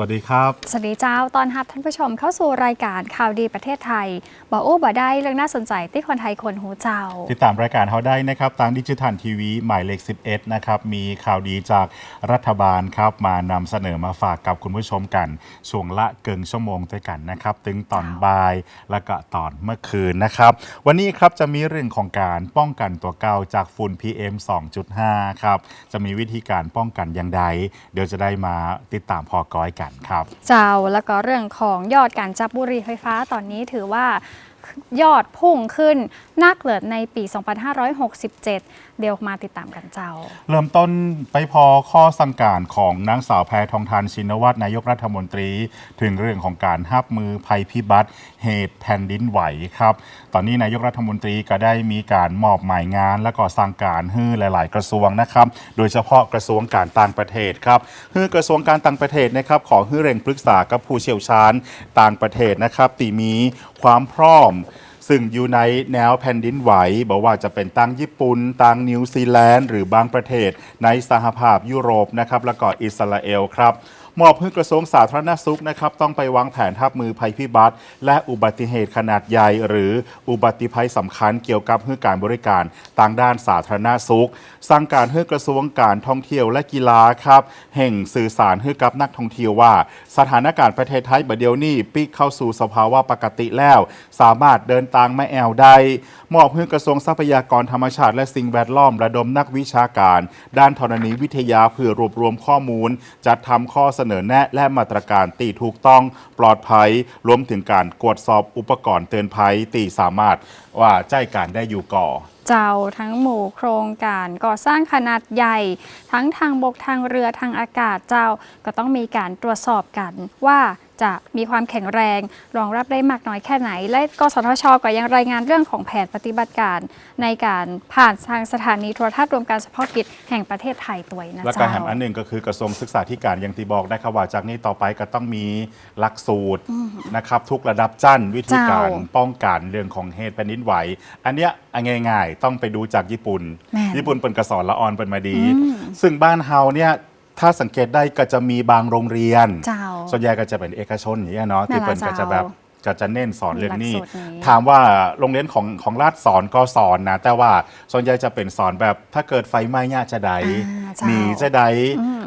วัสดีครับ สวัสดีเจ้า ตอนรับท่านผู้ชมเข้าสู่รายการข่าวดีประเทศไทยบอกโอ้บ่ได้เรื่องน่าสนใจที่คนไทยคนหูเจ้า ติดตามรายการเขาได้นะครับทางดิจิทัลทีวีหมายเลข 11 นะครับ มีข่าวดีจากรัฐบาลครับ มานำเสนอมาฝากกับคุณผู้ชมกัน ช่วงละเกิงชั่วโมงด้วยกันนะครับ ถึงตอนบ่ายแล้วก็ตอนเมื่อคืนนะครับ วันนี้ครับจะมีเรื่องของการป้องกันตัวเก่าจากฝุ่น PM 2.5 ครับ จะมีวิธีการป้องกันอย่างไรเดี๋ยวจะได้มาติดตามพอก้อยกันครับเจ้าแล้วก็เรื่องของยอดการจับบุหรี่ไฟฟ้าตอนนี้ถือว่ายอดพุ่งขึ้นนักเหลิศในปี 2567 เดี๋ยวมาติดตามกันเจ้า เริ่มต้นไปพอข้อสั่งการของนางสาวแพทองทานชินวัตรนายกรัฐมนตรี ถึงเรื่องของการหับมือภัยพิบัติ เหตุแผ่นดินไหวครับ ตอนนี้นายกรัฐมนตรีก็ได้มีการมอบหมายงาน และก็สั่งการให้หลาย ๆ กระทรวงนะครับ โดยเฉพาะกระทรวงการต่างประเทศครับให้กระทรวงการต่างประเทศนะครับขอให้เร่งปรึกษากับผู้เชี่ยวชาญต่างประเทศนะครับตีมีความพร้อม ซึ่งอยู่ในแนวแผ่นดินไหวบอกว่าจะเป็นตังญี่ปุ่นตังนิวซีแลนด์หรือบางประเทศในสหภาพยุโรปนะครับแล้วก็อิสราเอลครับ มอบให้กระทรวงสาธารณสุขนะครับต้องไปวางแผนทับมือภัยพิบัติ และอุบัติเหตุขนาดใหญ่ หรืออุบัติภัยสำคัญเกี่ยวกับให้การบริการต่างด้านสาธารณสุขสั่งการให้กระทรวงการท่องเที่ยวและกีฬาครับแห่งสื่อสารให้กับนักท่องเที่ยวว่า สถานการณ์ประเทศไทยบัดเดียวนี้ปีกเข้าสู่สภาวะปกติแล้ว สามารถเดินทางไม่แอวได้มอบให้กระทรวงทรัพยากรธรรมชาติ และสิ่งแวดล้อมระดมนักวิชาการ ด้านธรณีวิทยาเพื่อรวบรวมข้อมูล จัดทำข้อเสสนอแนะและมาตรการตีถูกต้องปลอดภัย รวมถึงการกวดสอบอุปกรณ์เตือนภัยตีสามารถว่าใจการได้อยู่ก่อเจ้าทั้งหมู่โครงการก่อสร้างขนาดใหญ่ ทั้งทางบกทางเรือทางอากาศเจ้าก็ต้องมีการตรวจสอบกันว่า จะมีความแข็งแรง รองรับได้มากน้อยแค่ไหน และกสทชก็ยังรายงานเรื่องของแผนปฏิบัติการ ในการผ่านทางสถานีโทรทัศน์รวมการเฉพาะกิจแห่งประเทศไทยตัวนะและเจ้าการแหมอันหนึ่งก็คือกระทรวงศึกษาธิการอย่างที่บอกนะครับว่าจากนี้ต่อไปก็ต้องมีหลักสูตรนะครับทุกระดับชั้นวิธีการเจ้าป้องกันเรื่องของเหตุแผ่นดินไหว อันเนี้ยเอาง่ายๆ ต้องไปดูจากญี่ปุ่นแม่น ญี่ปุ่นเป็นกระสอนละออนเป็นมาดี ซึ่งบ้านเฮาเนี่ย ถ้าสังเกตได้ก็จะมีบางโรงเรียน เจ้า ส่วนใหญ่ก็จะเป็นเอกชนอย่างเงี้ยเนาะนั่ที่นล่ะเปินก็จะแบบเจ้าก็จะเน้นสอนเรื่องนี้ หลักสูตรนี้ ถามว่าโรงเรียนของของรัฐสอนก็สอนนะ แต่ว่าส่วนใหญ่จะเป็นสอนแบบถ้าเกิดไฟไหม้เนี่ยจะใดอ่าเจ้าหนีจะใด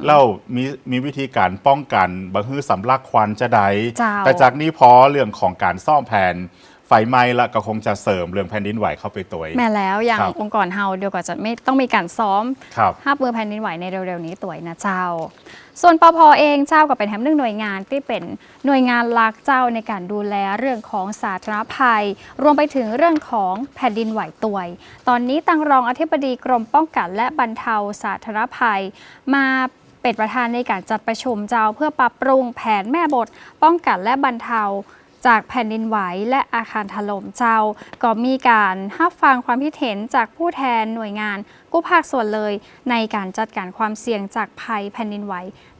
แล้วมีมีวิธีการป้องกันบางฮือสำลักควันจะใดเจ้า แต่จากนี้พอเรื่องของการซ่อมแผนไฟไหม้ละก็คงจะเสริมเรื่องแผ่นดินไหวเข้าไปตัวแม่แล้วอย่างครับ องค์กรเฮาเดียวก็จะไม่ต้องมีการซ้อม ครับภาพมือแผ่นดินไหวในเร็วๆนี้ตัวยนะเจ้า ส่วนปพเองเจ้าก็เป็นแถมหนึ่งหน่วยงานที่เป็นหน่วยงานหลักเจ้าในการดูแลเรื่องของสาธารณภัย รวมไปถึงเรื่องของแผ่นดินไหวตัวย ตอนนี้ตังรองอธิบดีกรมป้องกันและบรรเทาสาธารณภัย มาเป็นประธานในการจัดประชุมเจ้าเพื่อปรับปรุงแผนแม่บท ป้องกันและบรรเทา จากแผ่นดินไหวและอาคารถล่มเจ้า ก็มีการรับฟังความคิดเห็นจากผู้แทนหน่วยงาน กู้ภาคส่วนเลย ในการจัดการความเสี่ยงจากภัยแผ่นดินไหว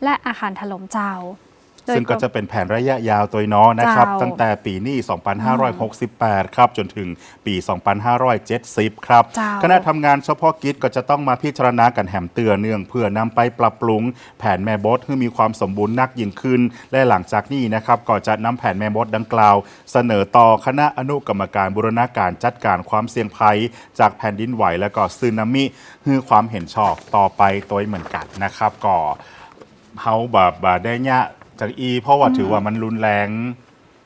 และอาคารถล่มเจ้า ซึ่งก็จะเป็นแผนระยะยาวตัวน้อนะครับเจ้าตั้งแต่ปีนี้ 2568 ครับ จนถึงปี 2570 ครับเจ้าคณะทำงานเฉพาะกิจก็จะต้องมาพิจารณากันแหมเตือนเนื่อง เพื่อนำไปปรับปรุง แผนแม่บดให้มีความสมบูรณ์นักยิ่งขึ้น และหลังจากนี้นะครับก็จะนำแผนแม่บดดังกล่าว เสนอต่อคณะอนุกรรมการบูรณาการจัดการความเสี่ยงภัย จากแผ่นดินไหวและก็ซึนามิให้ความเห็นชอบต่อไปตัวเหมือนกันนะครับก็เฮาแบบบาได้เนี่ยะ จากอี เพราะว่าถือว่ามันรุนแรง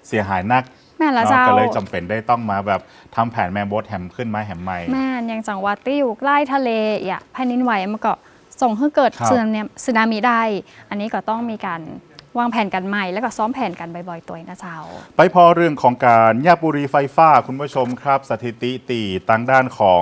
เสียหายนักแม่ละเนาะเจ้าก็เลยจำเป็นได้ต้องมาแบบทำแผนแมนโบสแฮมขึ้นมาแฮมใหม่แม่นยังจังหวัดที่อยู่ใกล้ทะเลอะแผ่นดินไหวมันก็ส่งให้เกิดครับสึนามิสึนามิได้ อันนี้ก็ต้องมีการ วางแผนกันใหม่แล้วก็ซ้อมแผนกันบ่อยๆตัวนะเจ้า ไปพอเรื่องของการยาบุรีไฟฟ้าคุณผู้ชมครับ สถิติตีตั้งด้านของ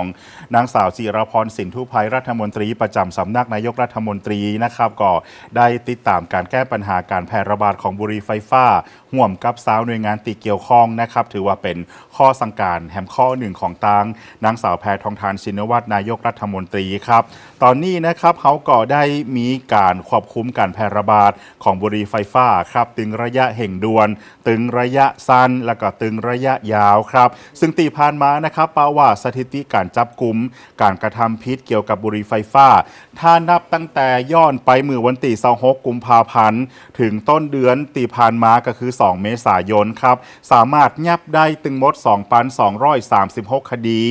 นางสาวจิรพรสินทุภัยรัฐมนตรีประจำสำนักนายกรัฐมนตรีนะครับก็ได้ติดตามการแก้ปัญหาการแพร่ระบาดของบุรีไฟฟ้า ห่วมกับสาวหน่วยงานตีเกี่ยวข้องนะครับ ถือว่าเป็นข้อสั่งการแหมข้อหนึ่งของตางนางสาวแพทองทานชินวัตรนายกรัฐมนตรีครับ ตอนนี้นะครับเขาก็ได้มีการควบคุมการแพร่ระบาดของบุรีไฟฟ้าครับตึงระยะเห่งดวน ตึงระยะสั้น แล้วก็ตึงระยะยาวครับซึ่งตีผ่านมานะครับปาว่าสถิติการจับกลุ่มการกระทำผิดเกี่ยวกับบุหรี่ไฟฟ้า ถ้านับตั้งแต่ย้อนไปมือวันที่26กุมภาพันธ์ถึงต้นเดือนตีผ่านมาก็คือ 2 เมษายนครับสามารถยับได้ตึงมด 2,236 คดี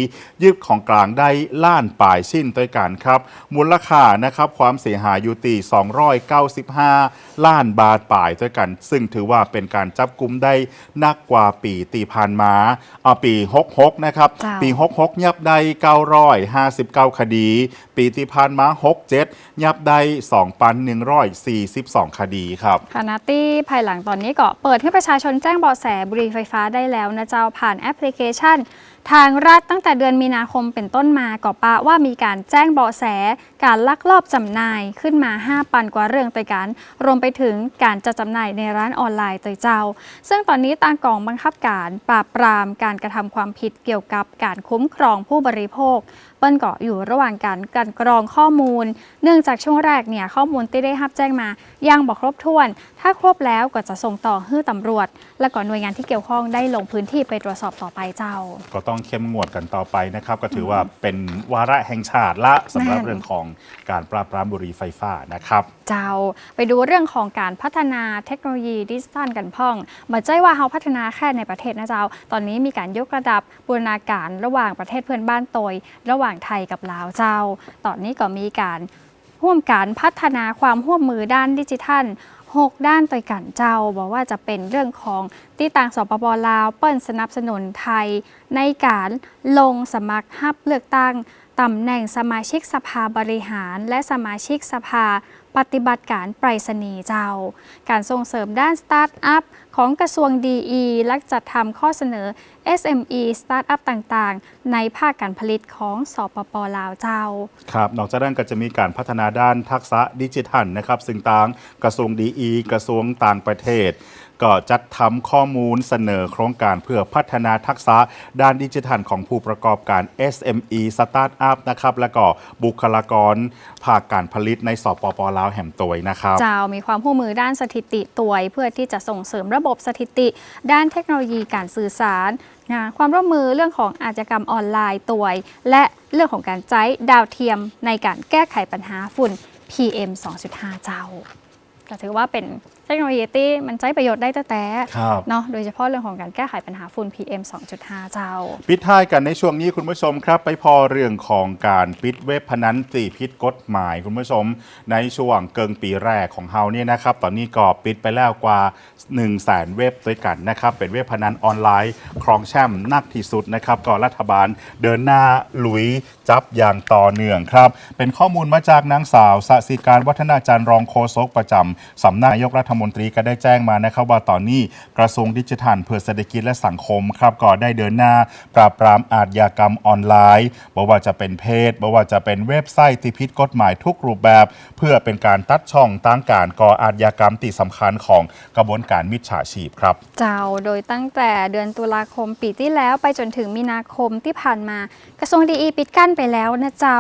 ยึดของกลางได้ล้านป่ายชิ้นด้วยกันครับ มูลค่านะครับความเสียหายอยู่ตี295 ล้านบาทป่ายด้วยกัน ซึ่งถือว่าเป็นการจับกุมได้นักกว่าปีตีผ่านมาเอาปี 66 นะครับจ้าปี 66 ยับได้959 คดี ปีที่ผ่านมา 67 ยับได้ 2,142 คดีครับคณะตี้ภายหลังตอนนี้ก็เปิดให้ประชาชนแจ้งเบาะแสบุหรี่ไฟฟ้าได้แล้วนะเจ้าผ่านแอปพลิเคชัน ทางรัฐตั้งแต่เดือนมีนาคมเป็นต้นมาก็ปะว่ามีการแจ้งเบาะแส การลักลอบจำหน่ายขึ้นมา 5 ปันกว่าเรื่องตัวกัน รวมไปถึงการจะจำหน่ายในร้านออนไลน์ตัวยเจ้า ซึ่งตอนนี้ตางกองบังคับการปราบปรามการกระทำความผิดเกี่ยวกับการคุ้มครองผู้บริโภคเปิ้ลก็อยู่ระหว่างการกันกรองข้อมูล เนื่องจากช่วงแรกเนี่ยข้อมูลที่ได้รับแจ้งมา ยังบอกครบถ้วน ถ้าครบแล้วก็จะส่งต่อให้ตำรวจ และก็หน่วยงานที่เกี่ยวข้องได้ลงพื้นที่ไปตรวจสอบต่อไปเจ้าก็ต้องเข้มงวดกันต่อไปนะครับ ก็ถือว่าเป็นวาระแห่งชาติละสำหรับแน่นเรื่องของการปราบปรามบุหรี่ไฟฟ้านะครับ เจ้าไปดูเรื่องของการพัฒนาเทคโนโลยีดิจิทัลกันพ่องมาใจว่าเราพัฒนาแค่ในประเทศนะเจ้า ตอนนี้มีการยกระดับบูรณาการระหว่างประเทศเพื่อนบ้านโตยระหว่างไทยกับลาวเจ้า ตอนนี้ก็มีการร่วมการพัฒนาความร่วมมือด้านดิจิทัล 6 ด้านต่อยกันเจ้าบอกว่าจะเป็นเรื่องของที่ต่างสปปลาว เปิ้ลสนับสนุนไทย ในการลงสมัครหับเลือกตั้ง ตำแหน่งสมาชิกสภาบริหาร และสมาชิกสภาปฏิบัติการไปรษณีย์เจ้า การส่งเสริมด้านสตาร์ทอัพของกระทรวงดีและจัดทำข้อเสนอ SME สตาร์ทอัพต่างๆ ในภาคการผลิตของสปปลาวเจ้า ครับ นอกจากนั้นก็จะมีการพัฒนาด้านทักษะดิจิทัลนะครับ ซึ่งทางกระทรวงดีอีกระทรวงต่างประเทศ ก็จัดทำข้อมูลเสนอโครงการเพื่อพัฒนาทักษะด้านดิจิทัลของผู้ประกอบการ SME สตาร์ทอัพนะครับ และก็บุคลากรภาคการผลิตในสปปลาวแห่มตวยนะครับเจ้ามีความร่วมมือด้านสถิติตัวย เพื่อที่จะส่งเสริมระบบสถิติ ด้านเทคโนโลยีการสื่อสารนะความร่วมมือเรื่องของอาชญากรรมออนไลน์ตัวย และเรื่องของการใช้ดาวเทียมในการแก้ไขปัญหาฝุ่น PM 2.5 เจ้าก็ถือว่าเป็นเทคโนโลยีที่มันใช้ประโยชน์ได้แต่แต่ครับเนาะโดยเฉพาะเรื่องของการแก้ไขปัญหาฝุ่น PM 2.5 เจ้า ปิดท้ายกันในช่วงนี้คุณผู้ชมครับ ไปพอเรื่องของการปิดเว็บพนันตีพิษกฎหมายคุณผู้ชม ในช่วงเกิงปีแรกของเฮาเนี่ยนะครับ ตอนนี้ก็ปิดไปแล้วกว่า1 0 0 0 0แสนเว็บด้วยกันนะครับ เป็นเว็บพนันออนไลน์ ครองแชมป์นักที่สุดนะครับก็รัฐบาลเดินหน้าหลุยจับอย่างต่อเนื่องครับเป็นข้อมูลมาจากนางสาวสสิการวัฒนาจารย์รองโฆษกประจำสำนักนายกรัฐมนตรีก็ได้แจ้งมานะครับว่าตอนนี้กระทรวงดิจิทัลเพื่อเศรษฐกิจและสังคมครับก็ได้เดินหน้า ปราบปรามอาชญากรรมออนไลน์บ่ว่าจะเป็นเพจบ่ว่าจะเป็นเว็บไซต์ที่ผิดกฎหมายทุกรูปแบบ เพื่อเป็นการตัดช่องตั้งการก่ออาชญากรรมที่สำคัญของกระบวนการมิจฉาชีพครับ เจ้าโดยตั้งแต่เดือนตุลาคมปีที่แล้วไปจนถึงมีนาคมที่ผ่านมา กระทรวงดีปิดกั้นไปแล้วนะเจ้า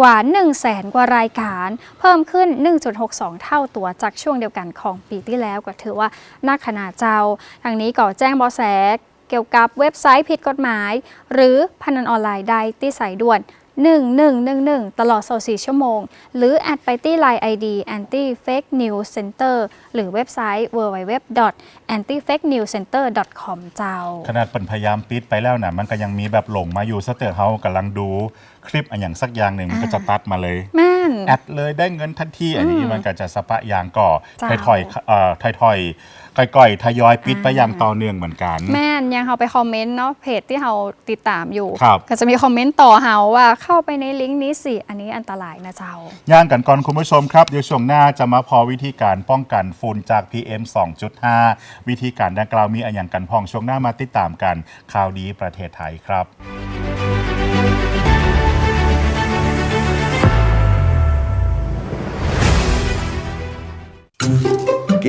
กว่า 1 0 0 0 0แสนกว่ารายการ เพิ่มขึ้น 1.62 เท่าตัวจากช่วงเดียวกันของปีที่แล้วก็ถือว่านักขนาดเจ้า ทางนี้ก็แจ้งเบาะแสเกี่ยวกับเว็บไซต์ผิดกฎหมาย หรือพนันออนไลน์ใดที่ใส่ด่วน 1111 ตลอด 24 ชั่วโมง หรือแอดไปที่ Line ID anti fake news center หรือเว็บไซต์ www anti fake news center com เจ้า ขนาดเปิดพยายามปิดไปแล้วนะมันก็ยังมีแบบหลงมาอยู่สเตอร์เฮากำลังดู คลิปอันอย่างสักอย่างหนึ่งมันก็จะตัดมาเลยแม่น แอดเลยได้เงินทันทีอันนี้มันก็จะสปะยางก่อจ้า ถอยๆเอ่อถอยๆก่อยๆทยอยปิดไปอย่างต่อเนื่องเหมือนกัน แม่นยังเขาไปคอมเมนต์เนาะเพจที่เราติดตามอยู่ ครับ ก็จะมีคอมเมนต์ต่อเฮาว่าเข้าไปในลิงก์นี้สิ อันนี้อันตรายนะเจ้า ย่างกันก่อนคุณผู้ชมครับ เดี๋ยวช่วงหน้าจะมาพอวิธีการป้องกันฝุ่นจาก PM 2.5 วิธีการดังกล่าวมีอันอย่างกันพองช่วงหน้ามาติดตามกันข่าวดีประเทศไทยครับ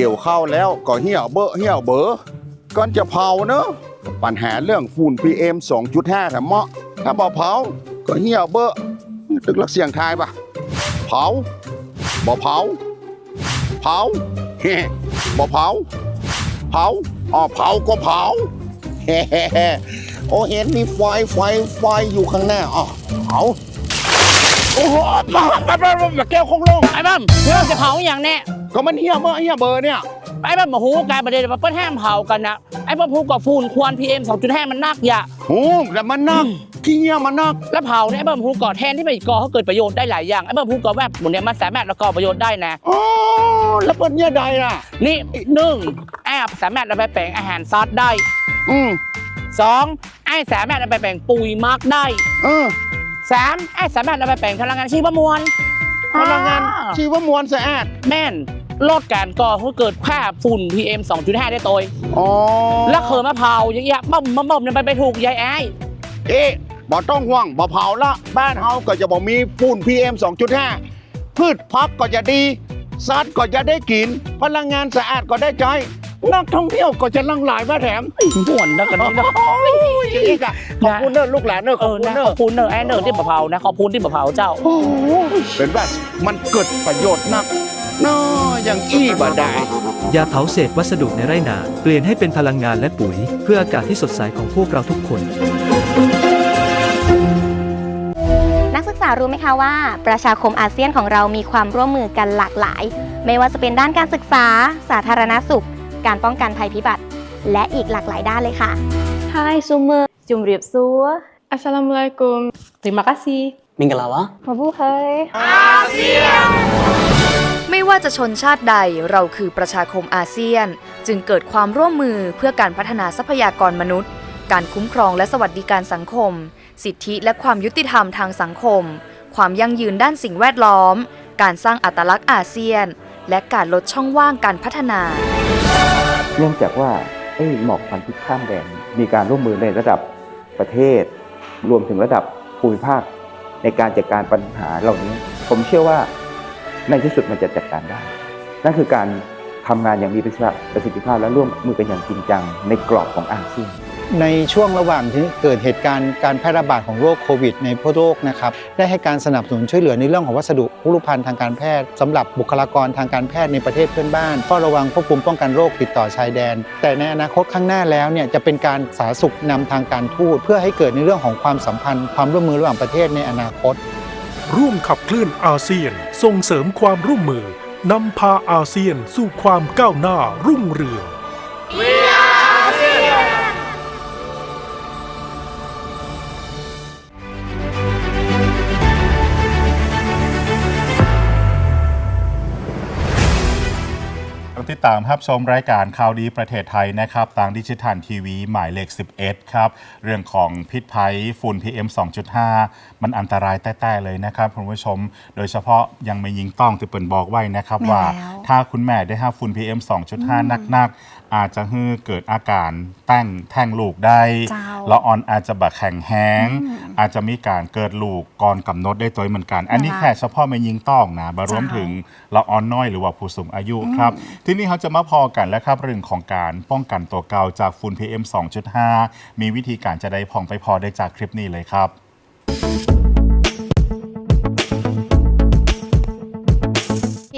เกี่ยวข้าวแล้วก็เหี่ยวเบอะเหี่ยวเบอก่อนจะเผาเนอะปัญหาเรื่องฝุ่น PM 2.5ครับเหมาะถ้าบ่เผาก็เหี่ยวเบอะตึกลักเสียงทายปะเผาบ่เผา เผาเฮ้บ่เผา เผาอ๋อเผาก็เผาเฮ้โอ้เห็นมีไฟไฟไฟอยู่ข้างหน้าอ๋อเผาโอ้โหมามามามาแก้วคงลงไอ้บ้ามเรื่องจะเผาอย่างแน่ ก็มันเฮียเบอร์เฮียเบอร์เนี่ยไอ้บ้ามมาหูการประเด็นว่าเปิ้ลห้ามเผากันนะไอ้บ้ามพูดกับฝุ่นควัน PM 2.5มันนักอย่าโอ้แต่มันนักขี้เฮียมันนักแล้วเผาเนี่ยไอ้บ้ามพูดก่อแทนที่ไปก่อเขาเกิดประโยชน์ได้หลายอย่างไอ้บ้ามพูดก่อแบบหมุนเนี่ยมันสามารถแล้วก่อประโยชน์ได้นะอ๋อแล้วเป็นเนี่ยใดล่ะนี่หนึ่งแอบสามารถเอาไปแปลงอาหารซอสได้ อืมสองไอ้สามารถเอาไปแปลงปุ๋ยมักได้เออสามไอ้สามารถเอาไปแปลงพลังงานชีวมวลพลังงานอ่ชีวมวลสะอาดแม่น ลดการก่อให้เกิดค่าฝุ่น PM 2.5 ได้โดยอ๋อแล้วเคยมาเผาอย่างเงี้ยบ่มบ่มบ่มเนี่ยไปไปถูกยายไอ้เอ๊ะบ่ต้องห่วงบ่เผาละบ้านเฮาก็จะบ่มีฝุ่น PM 2.5 พืชพักก็จะดีสัตว์ก็จะได้กิน พลังงานสะอาดก็ได้ใจนักท่องเที่ยวก็จะลังไหลมาแถมม่วนนะกันนี้นะโอ้ยอีกอะขอบคุณเนอะลูกหลานเนอะขเออบอคุณนะเนขอะอบคุณเนอะไอ้เนอะที่มะเผานะขอบคุณที่มะเผาเจ้าเป็นว่ามันเกิดประโยชน์นักเนาะอย่างอี้บ่ได้อย่าเผาเศษวัสดุในไร่นา เปลี่ยนให้เป็นพลังงานและปุ๋ย เพื่ออากาศที่สดใสของพวกเราทุกคน นักศึกษารู้ไหมคะว่า ประชาคมอาเซียนของเรามีความร่วมมือกันหลากหลาย ไม่ว่าจะเป็นด้านการศึกษา สาธารณสุข การป้องกันภัยพิบัติ และอีกหลากหลายด้านเลยค่ะ Hai semua, Jumriap Sua. Assalamualaikum. Terima kasih. Minggu lawa. Mabuhay. ไม่ว่าจะชนชาติใดเราคือประชาคมอาเซียน จึงเกิดความร่วมมือเพื่อการพัฒนาทรัพยากรมนุษย์ การคุ้มครองและสวัสดิการสังคม สิทธิและความยุติธรรมทางสังคม ความยั่งยืนด้านสิ่งแวดล้อม การสร้างอัตลักษณ์อาเซียน และการลดช่องว่างการพัฒนา เนื่องจากว่าไอ้หมอกควันพิษข้ามแดนมีการร่วมมือในระดับประเทศ รวมถึงระดับภูมิภาค ในการจัดการปัญหาเหล่านี้ ผมเชื่อว่า ในที่สุดมันจะจัดการได้ นั่นคือการทำงานอย่างมีประสิทธิภาพและร่วมมือกันอย่างจริงจังในกรอบของอาเซียนในช่วงระหว่างที่เกิดเหตุการณ์การแพร่ระบาดของโรคโควิด ในทั่วโลกนะครับได้ให้การสนับสนุนช่วยเหลือในเรื่องของวัสดุคุรุภัณฑ์ทางการแพทย์สำหรับบุคลากรทางการแพทย์ในประเทศเพื่อนบ้านเฝ้าระวังควบคุมป้องกันโรคติดต่อชายแดน แต่ในอนาคตข้างหน้าแล้วเนี่ยจะเป็นการสาธารณสุขนำทางการทูตเพื่อให้เกิดในเรื่องของความสัมพันธ์ ความร่วมมือระหว่างประเทศในอนาคต ร่วมขับเคลื่อนอาเซียน ส่งเสริมความร่วมมือนำพาอาเซียนสู่ความก้าวหน้ารุ่งเรือง ติดตามรับชมรายการข่าวดีประเทศไทยนะครับทางดิจิทัลทีวีหมายเลข 11 ครับ เรื่องของพิษภัยฝุ่น PM 2.5 มันอันตรายแต้ๆเลยนะครับคุณผู้ชม โดยเฉพาะยังไม่ยิงต้องที่เปิ่นบอกไว้นะครับแม่ว่าแล้วถ้าคุณแม่ได้รับฝุ่น PM 2.5นักๆ อาจจะให้เกิดอาการแต่งแท่งลูกได้เจ้า ละออนอาจจะแบบแข็งแห้ง อาจจะมีการเกิดลูกก่อนกำหนดได้ตัวเหมือนกัน อันนี้แค่เฉพาะไม่ยิงต้องนะบารวมถึงละออนน้อยหรือว่าผู้สูงอายุครับ ที่นี่เขาจะมาพอกันแล้วครับเรื่องของการป้องกันตัวเก่าจากฝุ่น PM 2.5 มีวิธีการจะได้พองไปพอได้จากคลิปนี้เลยครับ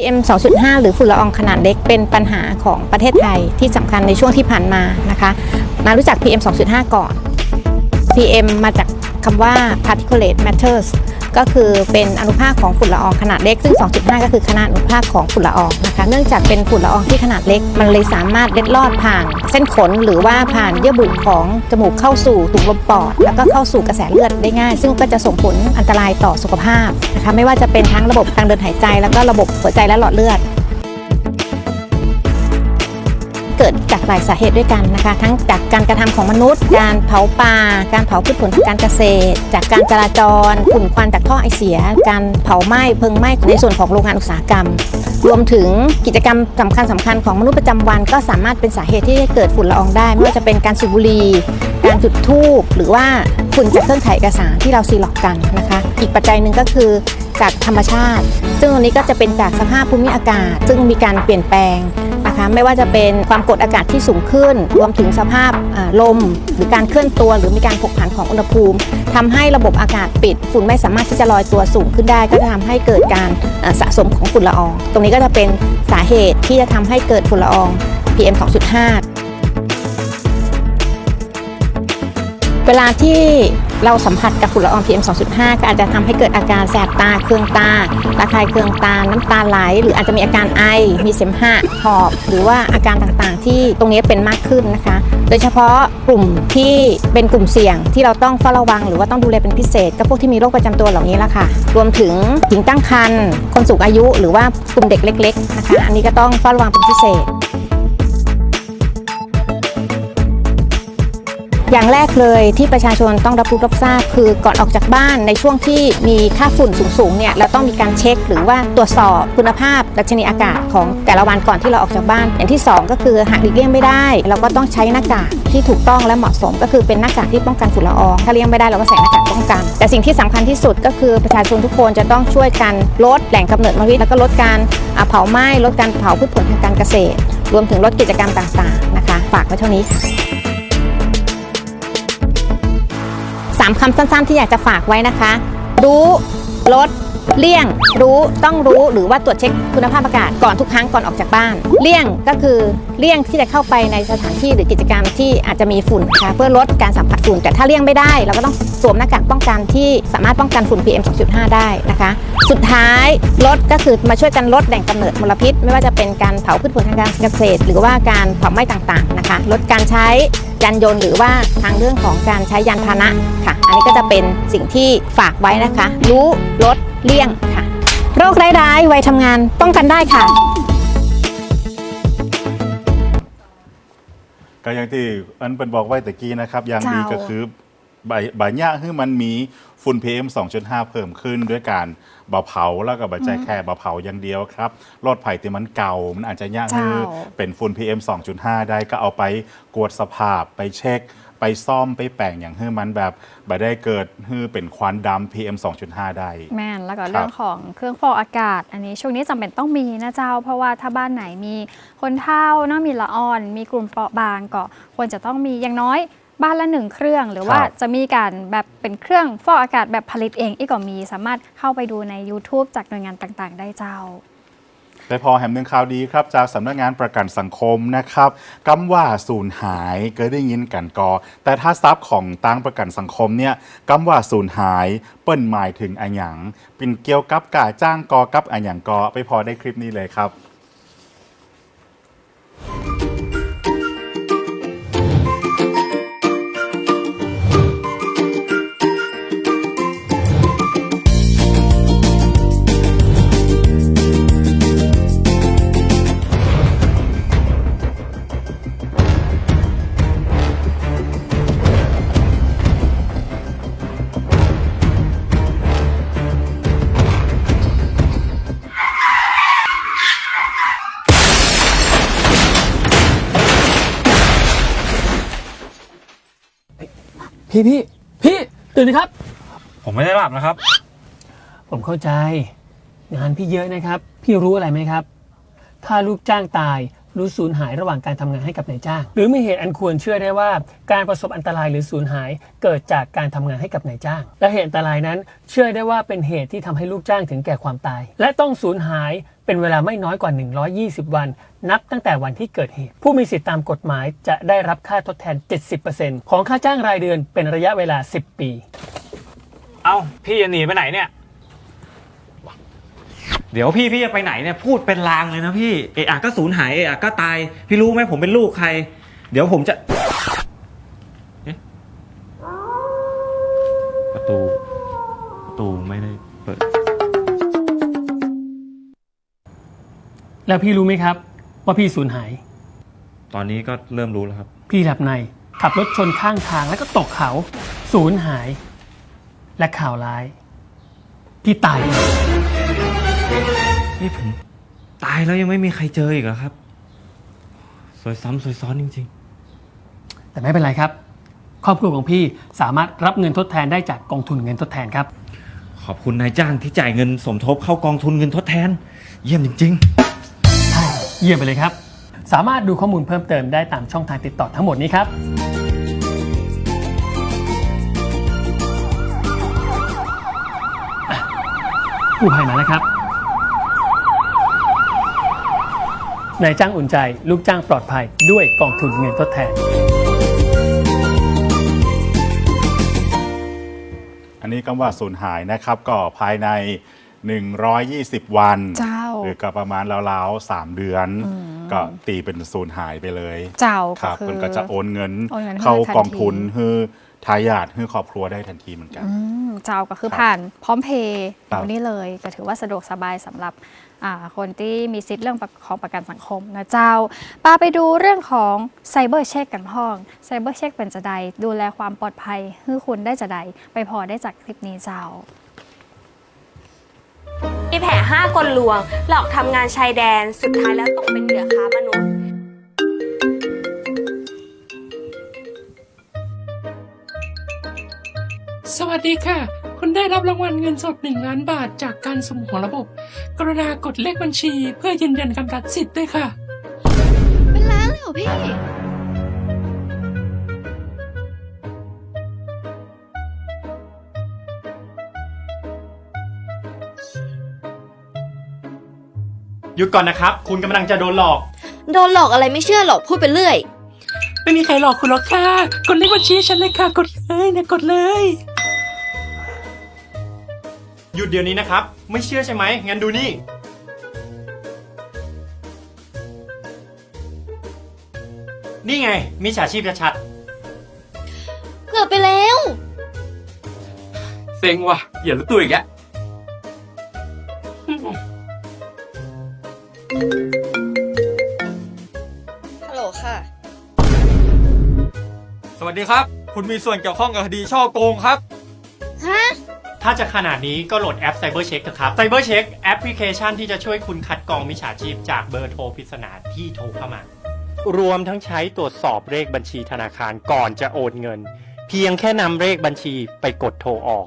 PM 2.5 หรือฝุ่นละอองขนาดเล็กเป็นปัญหาของประเทศไทยที่สำคัญในช่วงที่ผ่านมานะคะมารู้จัก PM 2.5 ก่อน PM มาจากคำว่า particulate matters ก็คือเป็นอนุภาคของฝุ่นละอองขนาดเล็ก ซึ่ง 2.5 ก็คือขนาดอนุภาคของฝุ่นละอองนะคะ เนื่องจากเป็นฝุ่นละอองที่ขนาดเล็ก มันเลยสามารถเล็ดลอดผ่าน เส้นขนหรือว่าผ่านเยื่อบุของจมูกเข้าสู่ตุ่มลมปอด แล้วก็เข้าสู่กระแสเลือดได้ง่าย ซึ่งก็จะส่งผลอันตรายต่อสุขภาพนะคะ ไม่ว่าจะเป็นทั้งระบบทางเดินหายใจ แล้วก็ระบบหัวใจและหลอดเลือด เกิดจากหลายสาเหตุด้วยกันนะคะ ทั้งจากการกระทำของมนุษย์ การเผาป่า การเผาพืชผลทางการเกษตร จากการจราจรฝุ่นควันจากท่อไอเสีย การเผาไหม้เพลิงไหม้ในส่วนของโรงงานอุตสาหกรรม รวมถึงกิจกรรมสำคัญสำคัญของมนุษย์ประจำวัน ก็สามารถเป็นสาเหตุที่ให้เกิดฝุ่นละอองได้ไม่ว่าจะเป็นการสูบบุหรี่การจุดธูปหรือว่าฝุ่นจากเครื่องถ่ายเอกสารที่เราซีล็อกกันนะคะ อีกปัจจัยหนึ่งก็คือจากธรรมชาติ ซึ่งอันนี้ก็จะเป็นจากสภาพภูมิอากาศ ซึ่งมีการเปลี่ยนแปลง นะคะไม่ว่าจะเป็นความกดอากาศที่สูงขึ้น รวมถึงสภาพลม หรือการเคลื่อนตัว หรือมีการผกผันของอุณหภูมิทำให้ระบบอากาศปิด ฝุ่นไม่สามารถที่จะลอยตัวสูงขึ้นได้ ก็จะทำให้เกิดการสะสมของฝุ่นละออง ตรงนี้ก็จะเป็นสาเหตุที่จะทำให้เกิดฝุ่นละออง PM 2.5เวลาที่ เราสัมผัสกับฝุ่นละออง PM 2.5 ก็อาจจะทำให้เกิดอาการแสบตา เคืองตา ระคายเคืองตา น้ำตาไหล หรืออาจจะมีอาการไอ มีเสมหะ หอบ หรือว่าอาการต่างๆ ที่ตรงนี้เป็นมากขึ้นนะคะ โดยเฉพาะกลุ่มที่เป็นกลุ่มเสี่ยงที่เราต้องเฝ้าระวัง หรือว่าต้องดูแลเป็นพิเศษ ก็พวกที่มีโรคประจำตัวเหล่านี้ละค่ะ รวมถึงหญิงตั้งครรภ์ คนสูงอายุ หรือว่ากลุ่มเด็กเล็ก ๆ นะคะ อันนี้ก็ต้องเฝ้าระวังเป็นพิเศษ อย่างแรกเลยที่ประชาชนต้องรับรู้รับทราบคือก่อนออกจากบ้านในช่วงที่มีค่าฝุ่นสูงๆเนี่ยเราต้องมีการเช็คหรือว่าตรวจสอบคุณภาพดัชนีอากาศของแต่ละวันก่อนที่เราออกจากบ้าน อย่างที่ 2 ก็คือหากหลีกเลี่ยงไม่ได้ เราก็ต้องใช้หน้ากากที่ถูกต้องและเหมาะสม ก็คือเป็นหน้ากากที่ป้องกันฝุ่นละอองถ้าเลี่ยงไม่ได้เราก็ใส่หน้ากากป้องกัน แต่สิ่งที่สำคัญที่สุดก็คือประชาชนทุกคนจะต้องช่วยกันลดแหล่งกำเนิดมลพิษแล้วก็ลดการเผาไหม้ลดการเผาพืชผลทางการเกษตร รวมถึงลดกิจกรรมต่างๆนะคะ ฝากไว้เท่านี้ค่ะ สามคำสั้นๆ ที่อยากจะฝากไว้นะคะ รู้ลด เลี่ยงรู้ต้องรู้หรือว่าตรวจเช็คคุณภาพอากาศก่อนทุกครั้งก่อนออกจากบ้าน เลี่ยงก็คือเลี่ยงที่จะเข้าไปในสถานที่หรือกิจกรรมที่อาจจะมีฝุ่นนะคะเพื่อลดการสัมผัสฝุ่น แต่ถ้าเลี่ยงไม่ได้ เราก็ต้องสวมหน้ากากป้องกันที่สามารถป้องกันฝุ่น PM 2.5 ได้นะคะ สุดท้ายลดก็คือมาช่วยกันลดแหล่งกำเนิดมลพิษ ไม่ว่าจะเป็นการเผาพืชผลทางการเกษตร หรือว่าการเผาไหม้ต่างๆนะคะ ลดการใช้ยานยนต์หรือว่าทางเรื่องของการใช้ยานพาหนะค่ะ อันนี้ก็จะเป็นสิ่งที่ฝากไว้นะคะ รู้ลด เลี่ยงค่ะ โรคร้ายๆวัยทำงานป้องกันได้ค่ะ ก็อย่างที่อันเป็นบอกไว้ตะกี้นะครับ อย่างดีเจ้าก็คือใบใบหญ้าคือมันมีฝุ่น PM 2.5 เพิ่มขึ้นด้วยการเบาเผาแล้วก็บาใจแค่เบาเผาอย่างเดียวครับรถไผ่ที่มันเก่ามันอาจจะยากเจ้าคือเป็นฝุ่น PM 2.5 ได้ก็เอาไปกวดสภาพไปเช็ค ไปซ่อมไปแปลงอย่างให้มันแบบบ่ได้เกิดให้เป็นควันดำ PM 2.5 ได้ แม่นแล้วก็ครับเรื่องของเครื่องฟอกอากาศ อันนี้ช่วงนี้จำเป็นต้องมีนะเจ้า เพราะว่าถ้าบ้านไหนมีคนเฒ่าเนาะมีละอ่อน มีกลุ่มเปราะบางก็ควรจะต้องมีอย่างน้อยบ้านละหนึ่งเครื่องหรือว่าครับจะมีการแบบเป็นเครื่องฟอกอากาศแบบผลิตเองอีกก็มีสามารถเข้าไปดูใน YouTube จากหน่วยงานต่างๆ ได้เจ้า แต่พอแหมหนึ่งข่าวดีครับจากสำนักงานประกันสังคมนะครับกำว่าสูญหายเคยได้ยินกันกอ แต่ถ้าทรัพย์ของตังประกันสังคมเนี่ยกำว่าสูญหายเปิ้นหมายถึงอันหยังเป็นเกี่ยวกับกาจ้างกอกับอันหยังกอไปพอได้คลิปนี้เลยครับ พี่พี่พี่ตื่นนะครับ ผมไม่ได้หลับนะครับ ผมเข้าใจ งานพี่เยอะนะครับ พี่รู้อะไรไหมครับ ถ้าลูกจ้างตายรู้สูญหายระหว่างการทำงานให้กับนายจ้าง หรือมีเหตุอันควรเชื่อได้ว่า การประสบอันตรายหรือสูญหายเกิดจากการทำงานให้กับนายจ้าง และเหตุอันตรายนั้น เชื่อได้ว่าเป็นเหตุที่ทำให้ลูกจ้างถึงแก่ความตาย และต้องสูญหาย เป็นเวลาไม่น้อยกว่า 120 วัน นับตั้งแต่วันที่เกิดเหตุ ผู้มีสิทธิตามกฎหมายจะได้รับค่าทดแทน 70%ของค่าจ้างรายเดือนเป็นระยะเวลา 10 ปี เอ้าพี่จะหนีไปไหนเนี่ย เดี๋ยวพี่พี่จะไปไหนเนี่ยพูดเป็นลางเลยนะพี่เอะอะก็สูญหายเอะอะก็ตาย พี่รู้ไหมผมเป็นลูกใคร เดี๋ยวผมจะเอ๊ะประตู ประตูไม่ได้เปิด แล้วพี่รู้ไหมครับ ว่าพี่สูญหาย ตอนนี้ก็เริ่มรู้แล้วครับ พี่หลับในขับรถชนข้างทางแล้วก็ตกเขาสูญหาย และข่าวร้าย พี่ตายเองนี่ผมตายแล้วยังไม่มีใครเจออีกเหรอครับ สวยซ้ำสวยซ้อนจริง แต่ไม่เป็นไรครับ ครอบครัวของพี่สามารถรับเงินทดแทนได้จากกองทุนเงินทดแทนครับ ๆ ขอบคุณนายจ้างที่จ่ายเงินสมทบเข้ากองทุนเงินทดแทน เยี่ยมจริงใช่ เยี่ยมไปเลยครับ สามารถดูข้อมูลเพิ่มเติมได้ตามช่องทางติดต่อทั้งหมดนี้ครับอะกู้ภัยมาแล้วครับนายจ้างอุ่นใจ ลูกจ้างปลอดภัยด้วยกองทุนเงินทดแทน อันนี้ก็ว่าสูญหายนะครับก็ภายใน 120 วันเจ้า หรือก็ประมาณราวๆ3เดือนอืมก็ตีเป็นสูญหายไปเลย เจ้าคก็รับคือมันก็จะโอนเงินโอนเงินให้เข้าทันกองทุนทีให้ทายาทให้ครอบครัวได้ทันทีเหมือนกัน อืมเจ้าก็คือครับผ่านพร้อมเพย์ครับนี่เลยก็ถือว่าสะดวกสบายสำหรับอ่าคนที่มีสิทธิ์เรื่องของประกันสังคมนะเจ้าปาไปดูเรื่องของไซเบอร์เช็คกันห้องไซเบอร์เช็คเป็นจะใดดูแลความปลอดภัยให้คุณได้จะใดไปพอได้จากคลิปนี้เจ้า มีแผลห้ากลลวง หลอกทำงานชายแดน สุดท้ายแล้วตกเป็นเหยื่อค้ามนุษย์ สวัสดีค่ะ คุณได้รับรางวัลเงินสด 1 ล้านบาทจากการสุ่มหัวระบบ กรุณากดเลขบัญชีเพื่อยืนยันกำจัดสิทธิ์ด้วยค่ะ เป็นล้านเลยเหรอพี่ หยุดก่อนนะครับ คุณกำลังจะโดนหลอก โดนหลอกอะไรไม่เชื่อหรอกพูดไปเรื่อย ไม่มีใครหลอกคุณหรอกค่ะ กดเลขบัญชีฉันเลยค่ะ กดเลยนะกดเลย หยุดเดี๋ยวนี้นะครับ ไม่เชื่อใช่ไหมงั้นดูนี่ นี่ไงมิจฉาชีพชัดเกือบไปแล้ว เซ็งว่ะ อย่ารู้ตัวอีกแล้ว ดีครับ คุณมีส่วนเกี่ยวข้องกับคดีช่อโกงครับ ฮะ ถ้าจะขนาดนี้ก็โหลดแอป Cyber Check เถอะครับ Cyber Check แอปพลิเคชันที่จะช่วยคุณคัดกรองมิจฉาชีพจากเบอร์โทรปริศนาที่โทรเข้ามารวมทั้งใช้ตรวจสอบเลขบัญชีธนาคารก่อนจะโอนเงิน เพียงแค่นำเลขบัญชีไปกดโทรออก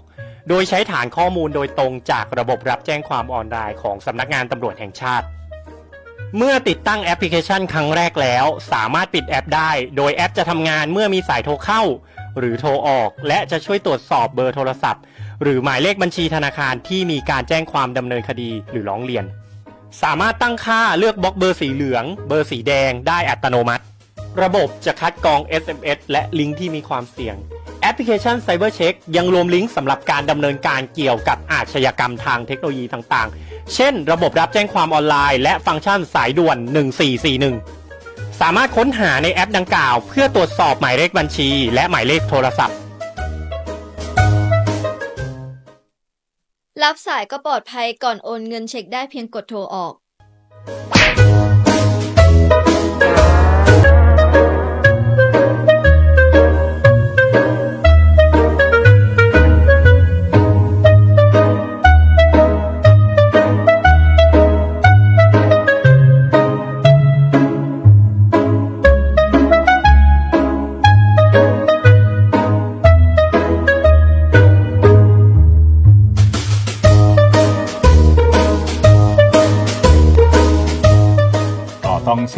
โดยใช้ฐานข้อมูลโดยตรงจากระบบรับแจ้งความออนไลน์ของสำนักงานตำรวจแห่งชาติ เมื่อติดตั้งแอปพลิเคชันครั้งแรกแล้ว สามารถปิดแอปได้ โดยแอปจะทำงานเมื่อมีสายโทรเข้า หรือโทรออก และจะช่วยตรวจสอบเบอร์โทรศัพท์ หรือหมายเลขบัญชีธนาคารที่มีการแจ้งความดำเนินคดีหรือร้องเรียน สามารถตั้งค่าเลือกบล็อกเบอร์สีเหลือง เบอร์สีแดงได้อัตโนมัติ ระบบจะคัดกรอง SMS และลิงก์ที่มีความเสี่ยง แอปพลิเคชัน Cyber Check ยังรวมลิงก์สำหรับการดำเนินการเกี่ยวกับอาชญากรรมทางเทคโนโลยีต่างๆ เช่น ระบบรับแจ้งความออนไลน์และฟังก์ชันสายด่วน 1441 สามารถค้นหาในแอปดังกล่าว เพื่อตรวจสอบหมายเลขบัญชี และหมายเลขโทรศัพท์ รับสายก็ปลอดภัยก่อนโอนเงินเช็คได้เพียงกดโทรออก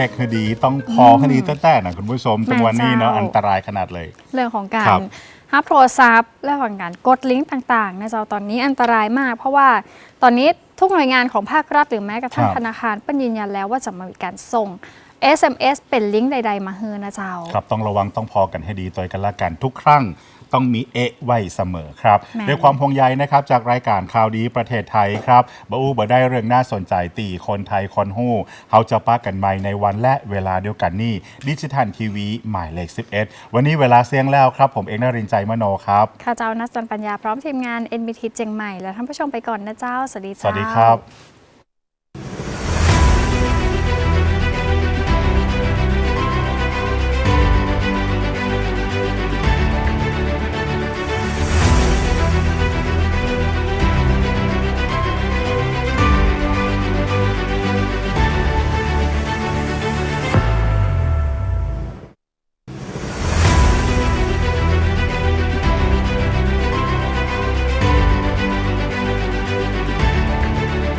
ช็คให้ดี ต้องพอให้ดีแต่แต่นะคุณผู้ชมตรงวันนี้เนาะแม่เจ้าอันตรายขนาดเลย เรื่องของกาครัรบฮับโทรศัพท์เรื่องของการกดลิงก์ต่างๆนะเจ้าตอนนี้อันตรายมาก เพราะว่าตอนนี้ทุกหน่วยงานของภาครัฐหรือแม้กระทั่งครับธนาคารเปิ้นยืนยันแล้วว่าจะไมามีการส่ง SMS เป็นลิงก์ใด ๆ มาเฮือนะเจ้า ครับต้องระวังต้องพอกันให้ดีตัวกันละกันทุกครั้ง ต้องมีเอะไว้เสมอครับแม่ ด้วยความห่วงใยนะครับจากรายการข่าวดีประเทศไทยครับบาอูบได้เรื่องน่าสนใจตีคนไทยคนหู้เขาจะป้ากันใหม่ในวันและเวลาเดียวกันนี่ดิจิทัลทีวีหมายเลข 11 วันนี้เวลาเสียงแล้วครับ ผมเอกนรินทร์ใจมโนครับ ข้าเจ้านัทจันปัญญาพร้อมทีมงาน NBT เจียงใหม่ และท่านผู้ชมไปก่อนนะเจ้า สวัสดีสเจ้า วัสดีครับ